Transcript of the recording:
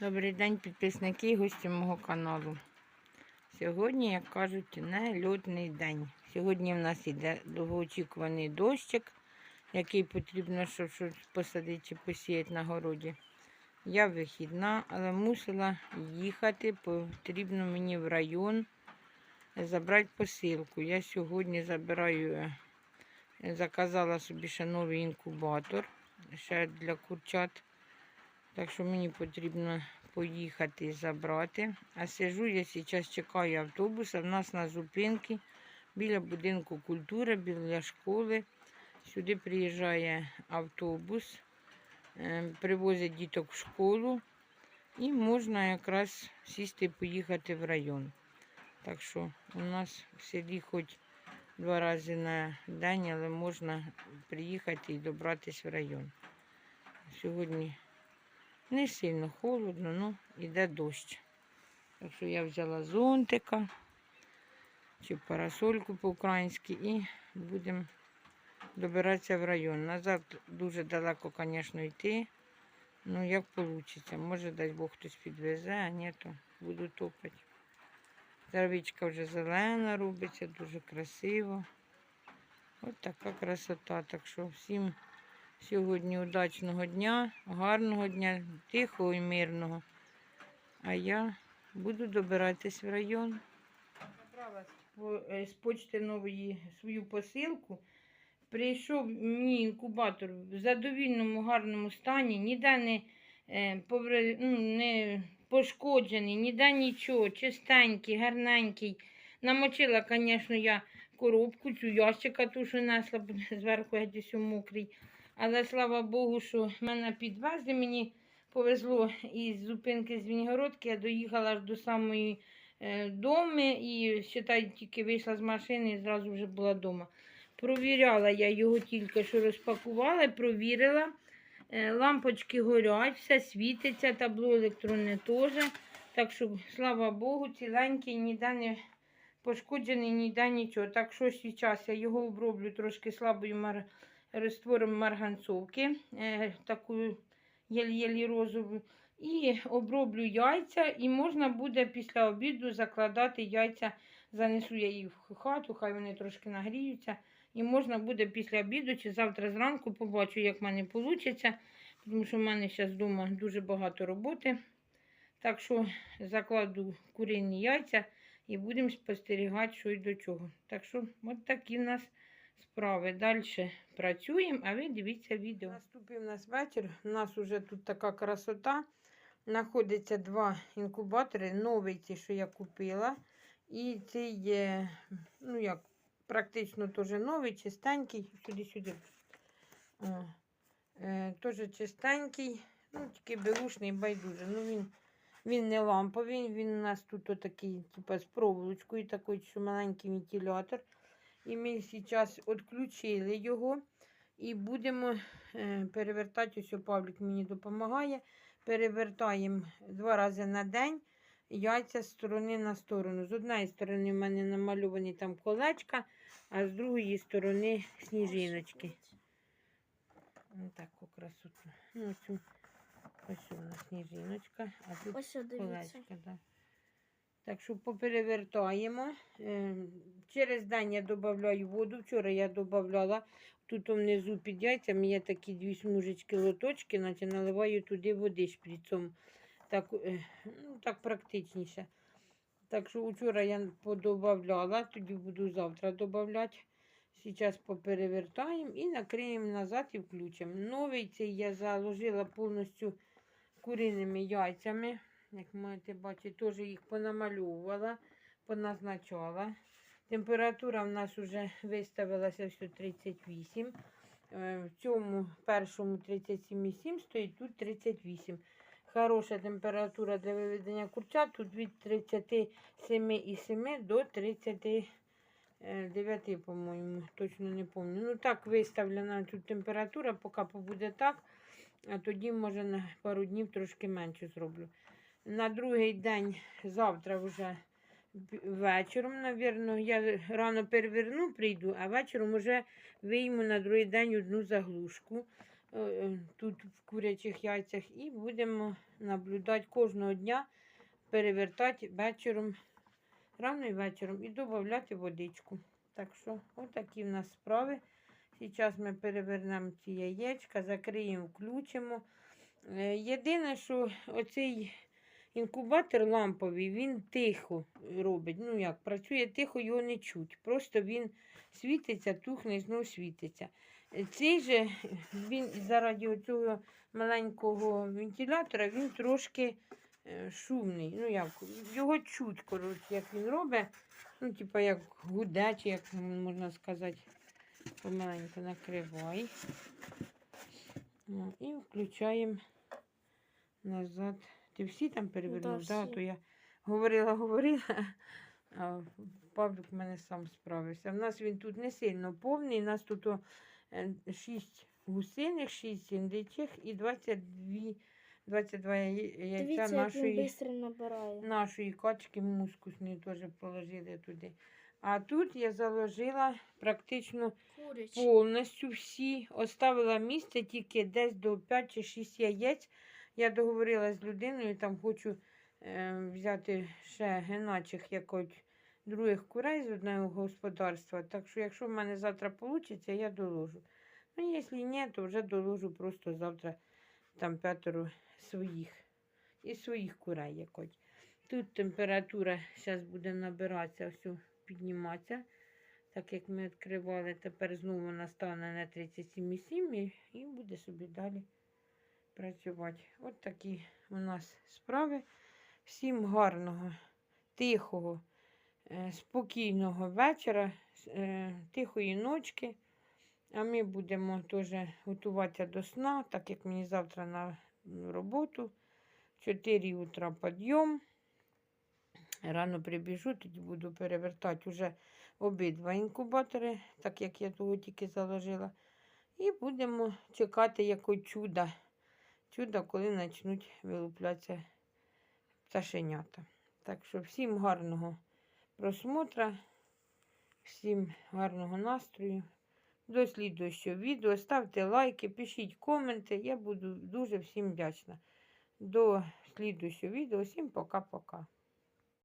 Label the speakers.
Speaker 1: Добрий день, підписники і гості мого каналу. Сьогодні, як кажуть, не льотний день. Сьогодні в нас іде довгоочікуваний дощик, який потрібно, щоб щось посадити чи посіяти на городі. Я вихідна, але мусила їхати. Потрібно мені в район забрати посилку. Я сьогодні забираю, е, заказала собі ще новий інкубатор ще для курчат. Так що мені потрібно поїхати і забрати. А сижу я зараз чекаю автобуса. В нас на зупинці біля будинку культури, біля школи. Сюди приїжджає автобус, е, привозять діток в школу і можна якраз сісти і поїхати в район. Так що у нас в селі хоч два рази на день, але можна приїхати і добратися в район. Сьогодні не сильно холодно, ну іде дощ. Так що я взяла зонтика чи парасольку по-українськи і будемо добиратися в район. Назад дуже далеко, звісно, йти. Ну, як вийде. Може, дасть Бог хтось підвезе, а ні, то буду топати. Травичка вже зелена робиться, дуже красиво. Ось така красота. Так що всім сьогодні удачного дня, гарного дня, тихого і мирного. А я буду добиратись в район. Забрала з е, почти нової свою посилку. Прийшов мені інкубатор в задовільному, гарному стані, ніде не, е, ну, не пошкоджений, ніде нічого, чистенький, гарненький. Намочила, звісно, я коробку, цю ящика ту, що несла, зверху геть усьо мокрий. Але слава Богу, що мене підвезли. Мені повезло із зупинки з Вінігородки. Я доїхала аж до самої е, доми і считай, тільки вийшла з машини і зразу вже була вдома. Провіряла я його тільки що розпакувала, провірила. Е, Лампочки горять, все світиться, табло електронне теж. Так що, слава Богу, ціленький, ніде не пошкоджений, ніде нічого. Так що зараз я його оброблю трошки слабою мар... раствором марганцовки, е, таку єлі-єлі розову. І оброблю яйця, і можна буде після обіду закладати яйця. Занесу я їх в хату, хай вони трошки нагріються. І можна буде після обіду чи завтра зранку побачу, як в мене вийде. Тому що в мене зараз вдома дуже багато роботи. Так що закладу курінні яйця і будемо спостерігати, що й до чого. Так що, от такі в нас справи. Далі працюємо, а ви дивіться відео. Наступив у нас вечір. У нас вже тут така красота. Знаходиться два інкубатори, новий ті, що я купила. І цей є, ну як, практично теж новий, чистенький. Сюди-сюди. Е, Теж чистенький, ну тільки беушний, байдуже. Ну він, він не ламповий, він у нас тут отакий, типа з проволочкою, такий, що маленький вентилятор. І ми зараз відключили його і будемо е, перевертати. Ось Павлік мені допомагає. Перевертаємо два рази на день яйця з сторони на сторону. З однієї сторони в мене намальовані там колечка, а з другої сторони сніжиночки. Ось таку красоту. Ну, ось у нас сніжиночка, а тут
Speaker 2: Ось
Speaker 1: колечка. Да. Так що поперевертаємо. Е, Через день я додаю воду. Вчора я додавала. Тут внизу під яйцями є такі дві смужечки лоточки, наче наливаю туди води шприцом. Так, е, ну, так практичніше. Так що вчора я подобавляла, тоді буду завтра додавати. Зараз поперевертаємо і накриємо назад і включимо. Новий цей я заложила повністю куриними яйцями. Як можете бачити, теж їх понамальовувала, поназначала. Температура в нас вже виставилася все 38. Е, В цьому першому 37,7 стоїть тут 38. Хороша температура для виведення курчат. Тут від 37,7 до 39, по-моєму, точно не пам'ятаю. Ну так виставлена тут температура, поки побуде так, а тоді, може, на пару днів трошки менше зроблю. На другий день, завтра вже вечором, напевно, я рано переверну, прийду, а вечором вже вийму на другий день одну заглушку. е, е, тут в курячих яйцях, і будемо наблюдати кожного дня, перевертати вечором, рано і вечором, і додати водичку. Так що, отакі в нас справи. Зараз ми перевернемо ці яєчка, закриємо, включимо. Е, Єдине, що оцей інкубатор ламповий, він тихо робить. Ну як, працює тихо, його не чуть. Просто він світиться, тухне і знов світиться. Е, Цей же, він заради цього маленького вентилятора, він трошки е, шумний. Ну як, його чуть, коротше, як він робить. Ну, типа як гуде, чи як можна сказати, помаленьку накривай. Ну, і включаємо назад. Ти всі там перевернув? Да,
Speaker 2: всі.
Speaker 1: то я говорила, говорила, а Павлик в мене сам справився. У нас він тут не сильно повний. У нас тут 6 гусиних, 6 індичих і 22, 22 яйця
Speaker 2: Дивіться,
Speaker 1: нашої нашої качки мускусні теж положили туди. А тут я заложила практично
Speaker 2: Курячі.
Speaker 1: повністю всі. Оставила місце тільки десь до 5 чи 6 яєць. Я договорилася з людиною, там хочу е, взяти ще геначих якось других курей з одного господарства. Так що, якщо в мене завтра вийде, я доложу. Ну, якщо ні, то вже доложу просто завтра там п'ятеро своїх. І своїх курей якось. Тут температура зараз буде набиратися, все підніматися. Так як ми відкривали, тепер знову вона стане на 37,7 і- буде собі далі працювати. От такі у нас справи. Всім гарного, тихого, е, спокійного вечора, е, тихої ночки. А ми будемо теж готуватися до сна, так як мені завтра на роботу. 4 утра підйом. Рано прибіжу, тоді буду перевертати вже обидва інкубатори, так як я того тільки заложила. І будемо чекати якого чуда. Чуда, коли почнуть вилуплятися пташенята. Так що всім гарного просмотра, всім гарного настрою. До слідуючого відео. Ставте лайки, пишіть коменти. Я буду дуже всім вдячна. До слідуючого відео. Всім пока-пока.